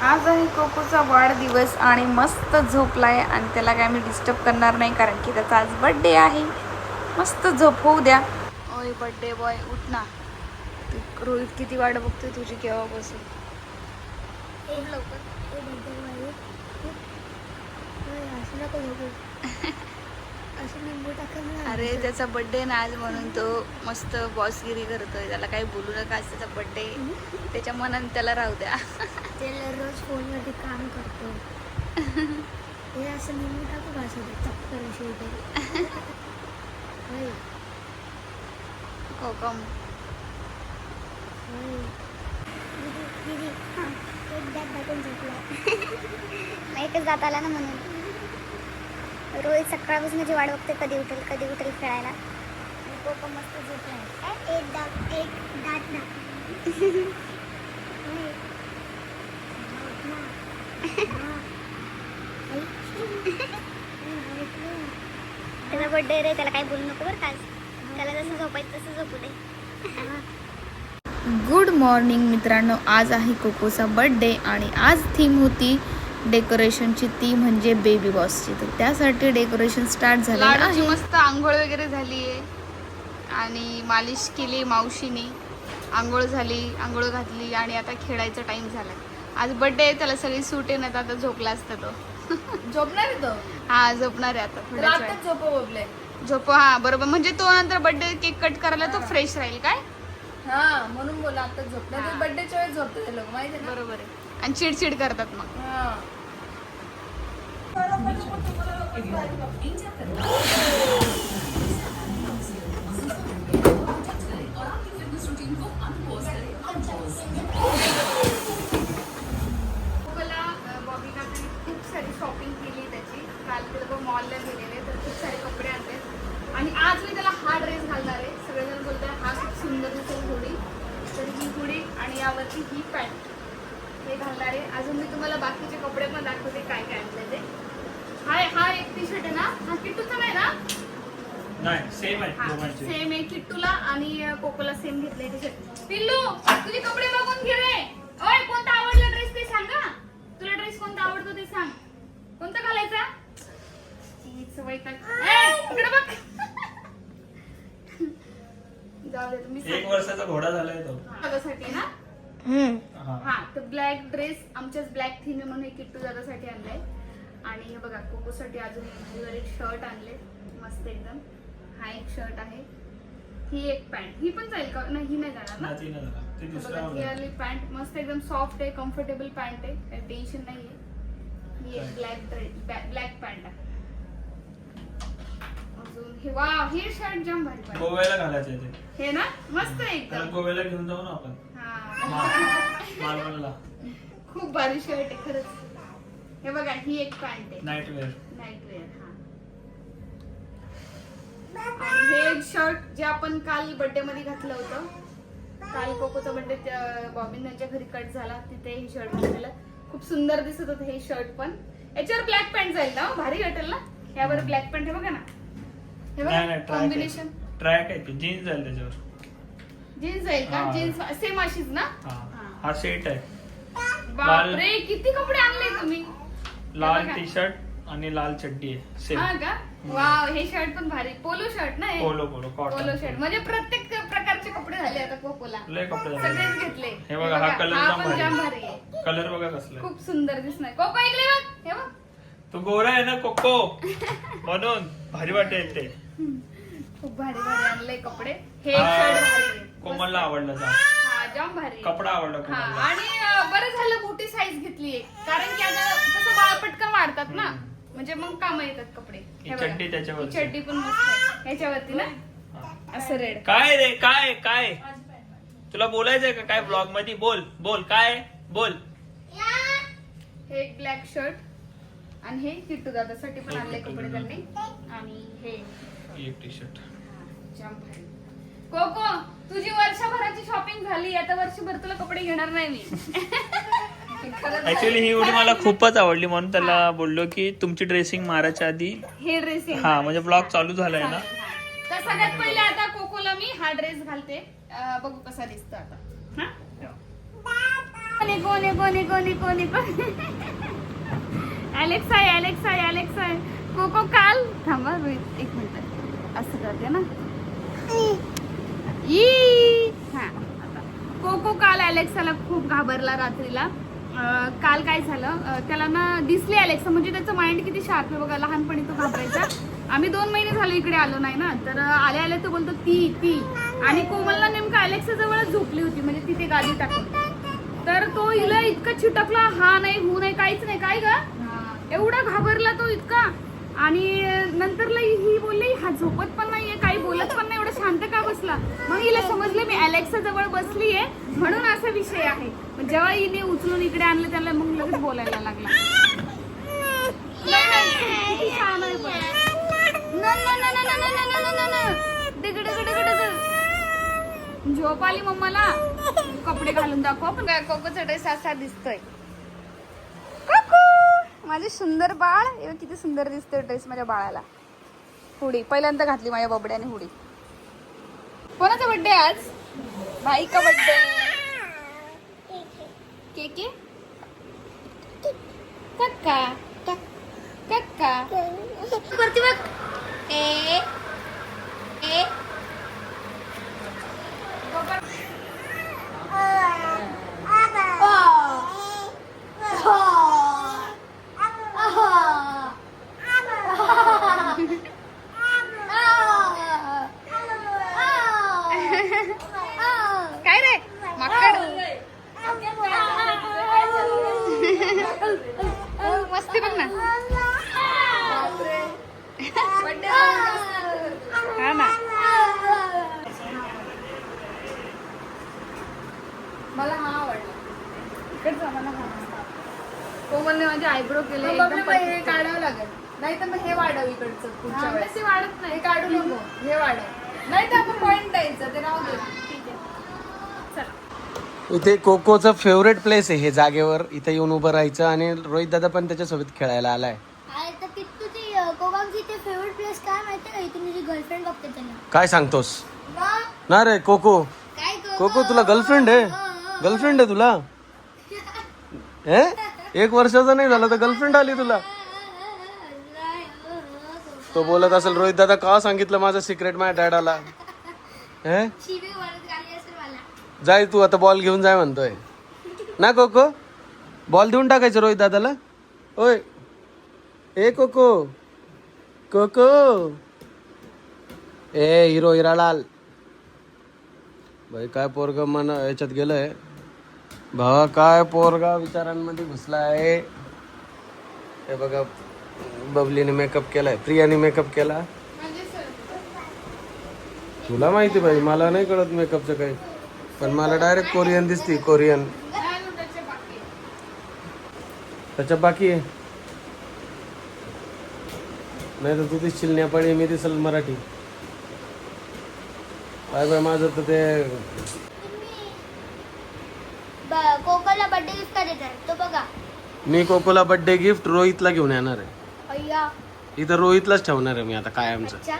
आज आहे कोकोचा वाढदिवस आणि मस्त झोपलाय आणि त्याला काय मी डिस्टर्ब करणार नाही कारण की त्याचा आज बड्डे आहे. मस्त झोप होऊ द्या. ओय बड्डे बॉय उठ ना. तू- रोहित किती वाट बघतोय तुझी केव्हापासून? उठ. लवकर अरे त्याचा बड्डे ना आज म्हणून तो मस्त बॉसगिरी करतोय. त्याला काही बोलू नका आज त्याचा बड्डे त्याच्या मनात त्याला राहू द्या. त्याला रोज फोनवरती काम करतो. हे असं नेहमी टाकू का असं चक्कर होय, कोकम. होय. दीदी, दीदी, हा, एक दात झोपलाय. माहीतच दात आला ना म्हणून. रोहित सकाळपासून माझी वाट बघते कधी उठेल कधी उठेल खेळायला. आणि कोको मस्त झोपलाय. एक दात एक दात ना होय. हा, हा. आई. त्याचा बर्थडे रे त्याला काही बोलू नको बरं का आज. त्याला जसं झोपायचं तसं झोपू दे. गुड मॉर्निंग मित्रांनो आज आहे कोकोचा बर्थडे आणि आज थीम होती डेकोरेशनची ती म्हणजे बेबी बॉसची तर त्यासाठी डेकोरेशन स्टार्ट झालं आहे. मस्त आंघोळ वगैरे झाली आहे आणि मालिश केली मावशीने. आंघोळ झाली आंघोळ घातली आणि आता खेळायचा टाइम झाला आज बर्थडे आहे त्याला सगळी सूट तर आता झोपला असता तो. झोपणार आहे तो? हा झोपणार आहे आता थोड्याच वेळात. रातच झोप बोबले झोप हा बरोबर. म्हणजे तो नंतर बर्थडे केक कट करायला तो फ्रेश राहील काय? हा म्हणून बोला आता झोपणार हा. बर्थडेच्या वेळेस झोपते ते लोक माहिती आहे ना? बरोबर आहे. आणि चिडचिड करतात मग. हा. किट्टूचा नाही ना? नाही सेम आहे हा दोघांचे. सेम आहे किट्टूला आणि कोकोला सेम घेतले टी पिल्लू तुझे कपडे बघून घे रे. ओय कोणता आवडला ड्रेस ते सांग हा. तुला ड्रेस कोणता आवडतो ते सांग. कोणता घालायचा? एक वर्षाचा घोडा झालाय तो. दादासाठी ना? हा हा तर ब्लॅक ड्रेस आमच्याच ब्लॅक थीम म्हणून किट्टू दादासाठी आणलाय. आणि हे बघा कोकोसाठी अजून भारीवर एक शर्ट आणले. मस्त एकदम. हा एक शर्ट आहे. ही एक पॅन्ट ही पण जाईल का? नाही ही नाही जाणार ना? हे बघा ही आली पॅन्ट मस्त एकदम सॉफ्ट आहे कम्फर्टेबल पॅन्ट आहे. काही टेन्शन नाही आहे ही एक ब्लॅक ब्लॅक पॅन्ट आहे. अजून हे वा हे शर्ट जाम भारी पाहिजे गोव्याला घालायचं आहे ते. हे ना? मस्त आहे एकदम. गोव्याला घेऊन जाऊ ना आपण. हा. मालवणला. खूप भारी शर्ट आहे खरंच. हे बघा ही एक पॅन्ट आहे. नाईट वेअर नाईट वेअर हा. आणि हे एक शर्ट जे आपण काल बर्थडे मध्ये घातलं होतं. काल कोकोचा बर्थडे बॉबिन यांच्या घरी कट झाला तिथे हे शर्ट घातलेलं. खूप सुंदर दिसत होतं हे शर्ट पण. याच्यावर ब्लॅक पॅन्ट जाईल ना हो? भारी वाटेल ना? यावर ब्लॅक पॅन्ट हे बघा ना. हे बघा कॉम्बिनेशन आहे. ट्रॅक आहे जीन्स जाईल त्याच्यावर. जीन्स जाईल का. जीन्स सेम अशीच ना? हा. हा. हा सेट आहे. बापरे किती कपडे आणले तुम्ही? लाल. टी शर्ट आणि लाल चड्डी आहे. सेम हा का? वाव हे शर्ट पण भारी. पोलो शर्ट ना हे? Polo polo polo cotton shirt म्हणजे प्रत्येक प्रकारचे कपडे झाले आता लय कपडे झाले. सगळेच घेतले. हे बघा, हा color हा जाम पण भारी. जाम भारी आहे. कलर बघा कसला आहे. खूप सुंदर दिसणार. कोको इकडे बघ हे बघ. तो गोरा आहे ना कोको म्हणून भारी वाटेल ते. खूप भारी भारी आणले कपडे. हे एक शर्ट भारी आहे. कोमलला आवडला जा. जाम भारी. कपडा आवडला हा आणि अं, बरं झालं मोठी साईज घेतली कारण की आता कसं बाळ पटकन वाढतात ना. हम्म. म्हणजे मग काम येतात कपडे. ही हे बघा. चड्डी त्याच्यावरची. ही चड्डी पण मस्त आहे. ह्याच्यावरती ना? हा. असं रेड काय रे काय काय? तुला बोलायचंय का? काय ब्लॉगमध्ये? बोल बोल. काय? बोल. हे एक ब्लॅक शर्ट आणि हे किट्टू दादासाठी पण आणले कपडे. त्यांनी. आणि हे. एक टी शर्ट जाम भारी. कोको तुझी वर्षभराची शॉपिंग झाली आता वर्षभर तुला कपडे घेणार नाही मी. खरंच ऍक्च्युली ही उडी मला खूपच आवडली म्हणून त्याला बोललो की तुमची ड्रेसिंग मारायच्या आधी हे ड्रेसिंग हा म्हणजे ब्लॉग चालू झालाय ना? तर सगळ्यात पहिले आता कोकोला मी हा ड्रेस घालते. अं, बघू कसा दिसतो आता. हा? कोणी कोणी कोणी कोणी कोणी कोणी अलेक्सा आहे अलेक्सा आहे अलेक्सा आहे कोको काल थांबा एक मिनिट. असं करते ना. ई हा. कोको काल अलेक्साला खूप घाबरला रात्रीला. काल काय झालं? त्याला ना दिसली अलेक्सा म्हणजे त्याचं माइंड किती शार्प आहे बघा लहानपणी तो घाबरायचा. आम्ही दोन महिने झाले इकडे आलो नाही ना तर आले आले तो बोलतो ती ती. आणि कोमलला नेमकं अलेक्सा जवळच झोपली होती म्हणजे तिथे गादी टाकून. तर तो हिला इतका चिटकला हा नाही हू नाही काहीच नाही काय ग? एवढा घाबरला तो इतका. आणि नंतरला ही बोलली हा झोपत पण नाहीये काही बोलत पण नाही एवढं शांत का बसला? मग हिला समजले मी अलेक्सा जवळ बसली आहे म्हणून असा विषय आहे. जेव्हा हिने उचलून इकडे आणलं त्याला मग लगेच बोलायला लागला. झोप आली मम्माला? कपडे घालून दाखव. काय कोकोचा ड्रेस असा दिसतोय. माझे सुंदर बाळ किती सुंदर दिसते ड्रेस माझ्या बाळाला. हुडी. पहिल्यांदा घातली माझ्या बबड्याने हुडी. कोणाचा बर्थडे आज? भाई का बर्थडे के के कक्का कक्का करते बघ. ए ए काय रे माकड मस्ती बघ ना हा ना मला हा आवडला. इकडचा मला हा. कोमलने माझे आयब्रो केले हे. काढावं लागेल. नाही तर मग हे वाढव इकडचं पुढच्या हा, वेळेस. ते वाढत नाही. हे काढू नको हे वाढव. नाही तर आपण पॉइंट द्यायचं ते राहू दे. चला. इथे कोकोचं फेवरेट प्लेस आहे हे जागेवर. इथे येऊन उभं राहायचं आणि रोहित दादा पण त्याच्यासोबत खेळायला आलाय. अरे तर किट्टूची कोबामची ते फेवरेट प्लेस काय सांगतोस? ना रे कोको? कोको तुला गर्लफ्रेंड आहे? गर्लफ्रेंड आहे तुला? हे? एक वर्षाचा नाही झाला तर गर्लफ्रेंड आली तुला. तो बोलत असेल रोहित दादा का सांगितलं माझं सिक्रेट माझ्या डॅडाला हे? जाय तू आता बॉल घेऊन जाय म्हणतोय. ना कोको? बॉल देऊन टाकायचं रोहित दादाला? ओय. ए कोको. कोको. ए हिरो हिरालाल. भाई काय पोरग मन याच्यात गेलंय. भावा काय पोरगा विचारांमध्ये घुसला आहे? हे बघा बबलीने मेकअप केलाय. प्रियाने मेकअप केला. तुला माहिती पाहिजे मला नाही कळत मेकअपचं काही. पण मला डायरेक्ट कोरियन दिसती कोरियन त्याच्या बाकी आहे. नाही तर तू दिसशील नेपाळी मी दिसल मराठी. काय बाय माझं तर ते कोकोला बर्थडे गिफ्ट का तो बघा. मी कोकोला बर्थडे गिफ्ट रोहितला घेऊन येणार आहे. अय्या. इथं रोहितलाच ठेवणार आहे मी आता काय आमचं अच्छा.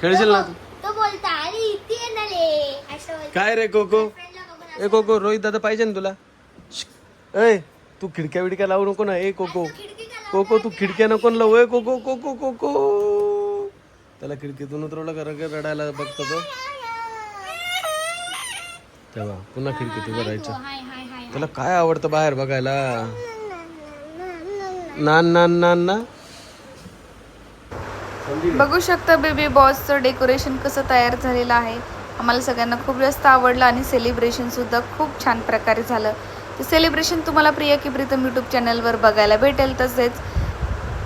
खेळशील ना तू? तो बोलता अरे इथे असं बोलतो. काय रे कोको? बघून ए कोको रोहित दादा पाहिजे ना तुला? श्श्क. ए तू खिडक्या विडक्या लावू नको ना. ए कोको. का कोको तू खिडक्या नको ना लावू. ए कोको कोको कोको. त्याला खिडकीतून उतरवलं कारण की? रडायला बघतो तो. तेव्हा पुन्हा खिडकीत उभं राहायचं. हाय. तुला त्याला काय आवडतं बाहेर बघायला? नान नान नान ना? बघू शकता बेबी बॉसचं डेकोरेशन कसं तयार झालेलं आहे. आम्हाला सगळ्यांना खूप जास्त आवडलं आणि सेलिब्रेशन सुद्धा खूप छान प्रकारे झालं. ते सेलिब्रेशन तुम्हाला प्रिया की प्रीतम यूट्यूब चॅनलवर बघायला भेटेल. तसेच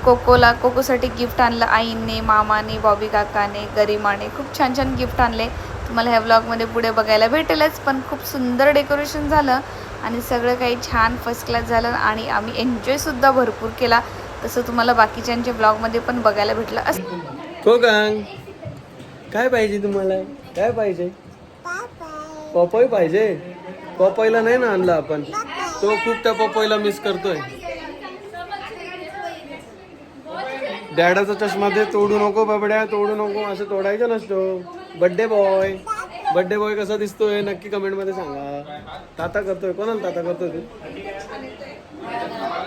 कोकोला कोकोसाठी गिफ्ट आणलं आईने मामाने बॉबी काकाने गरिमाने खूप छान छान गिफ्ट आणले. तुम्हाला ह्या व्लॉगमध्ये पुढे बघायला भेटेलच पण खूप सुंदर डेकोरेशन झालं. आणि सगळं काही छान फर्स्ट क्लास झालं आणि आम्ही एन्जॉयसुद्धा भरपूर केला. तसं तुम्हाला बाकीच्यांच्या ब्लॉगमध्ये पण बघायला भेटलं. असं काय पाहिजे तुम्हाला? काय पाहिजे? पपई पाहिजे. पपईला नाही ना आणला आपण. तो खूप त्या पपईला मिस करतोय? डॅडाचा चष्मा दे तोडू नको बाबड्या तोडू नको असं तोडायचं नसतो. बड्डे बॉय बर्थडे बॉय कसा दिसतोय नक्की कमेंटमध्ये सांगा. ताता करतोय कोणाला ताता करतोय तू?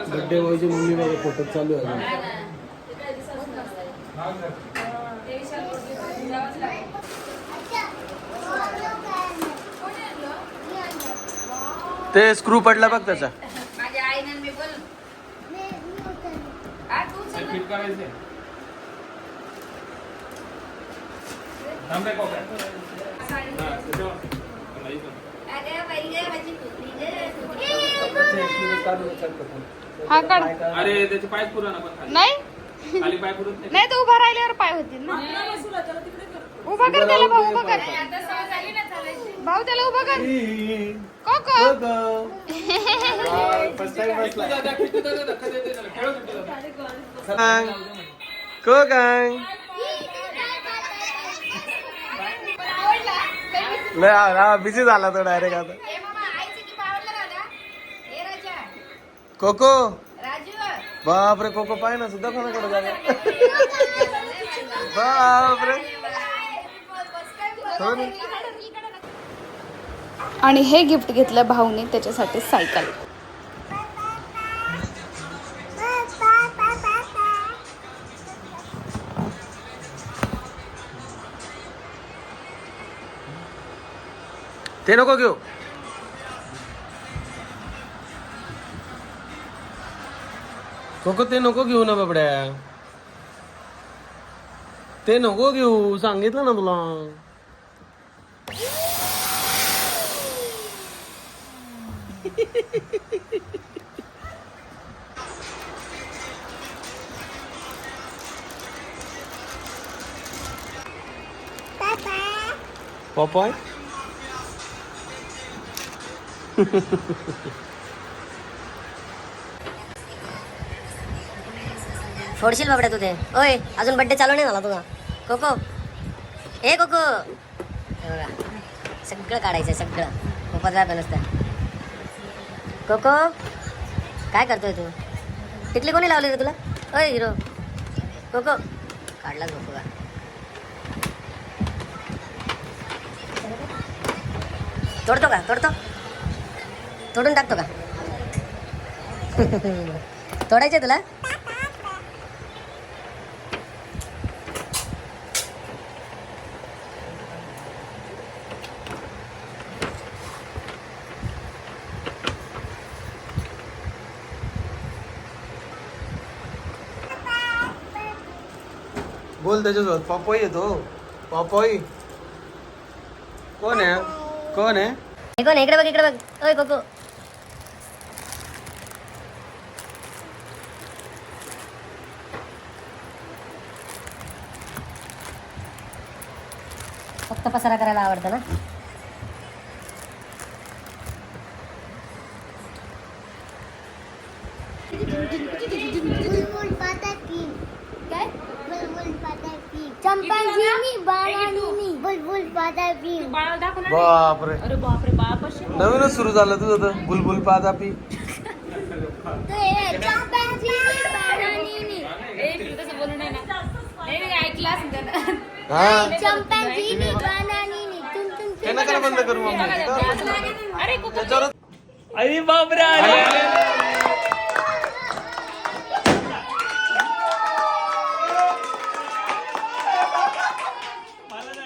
बर्थडे बॉयची मम्मी बघा फोटो चालू आहे ते स्क्रू पडला बघ त्याचा. करायचे. हा, काढ. अरे त्याचे पाय पुरा ना पण. नाही. खाली पाय पुरत नाही. नाही तर उभा राहिल्यावर पाय होतील ना. उभा कर त्याला भाऊ उभा कर. भाऊ त्याला उभा कर. कोको. को काय लय बिझी झाला तो डायरेक्ट आता. ए मामा, आईचं की आवडलं दादा? ए राजा, कोको? राजू, बापरे कोको पाय ना सुद्धा कोणाकडे झाला? बापरे. हो. आणि हे गिफ्ट घेतलं भाऊने त्याच्यासाठी सायकल. ते नको घेऊ कोको ते नको घेऊ ना बाबड्या. ते नको घेऊ सांगितलं ना तुला. पॉपॉय फोडशील बाबड्या तू ते. ओय अजून बड्डे चालू नाही झाला तुझा. कोको. ए कोको. सगळं काढायचं सगळं. खूपच काय नसतं कोको काय करतोय तू? टिकली कोणी लावली रे तुला? ओय हिरो. कोको. काढलाच कोको का तोडतो का? तोडतो? तोडून टाकतो का? तोडायचे तुला? बोल त्याच्यासोबत. पॉपॉई येतो पॉपॉई. कोण आहे? कोण आहे? कोण आहे? इकडे बघ इकडे बघ. ओय कोको. फक्त पसारा करायला आवडतं ना? बुलबुल पताकी काय बुलबुल पताकी चंपांजीनी बाणानी बुलबुल पताकी बापरे नवीनच सुरू झालं तुझं तर बुलबुल चंपांजीनी बाणानी हा चंपांजीनी बाणानी तुम तुम नका ना बंद करू मग अरे बापरे अरे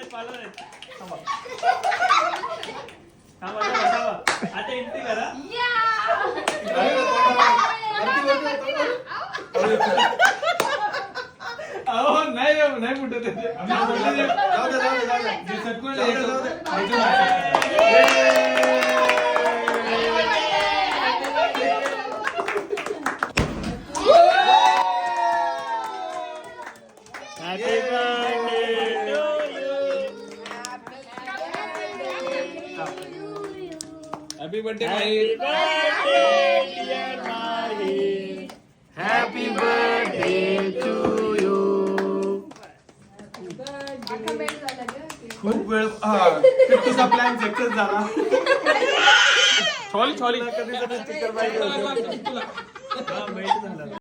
पाला नाही, नाही. थांबा. थांबा, थांबा, थांबा. आता एंट्री करा Happy birthday. Happy birthday, dear. Happy birthday to खूप वेळ हा ते तुझा प्लॅन सक्सेस झाला छॉली छॉली कधी पाहिजे होतं.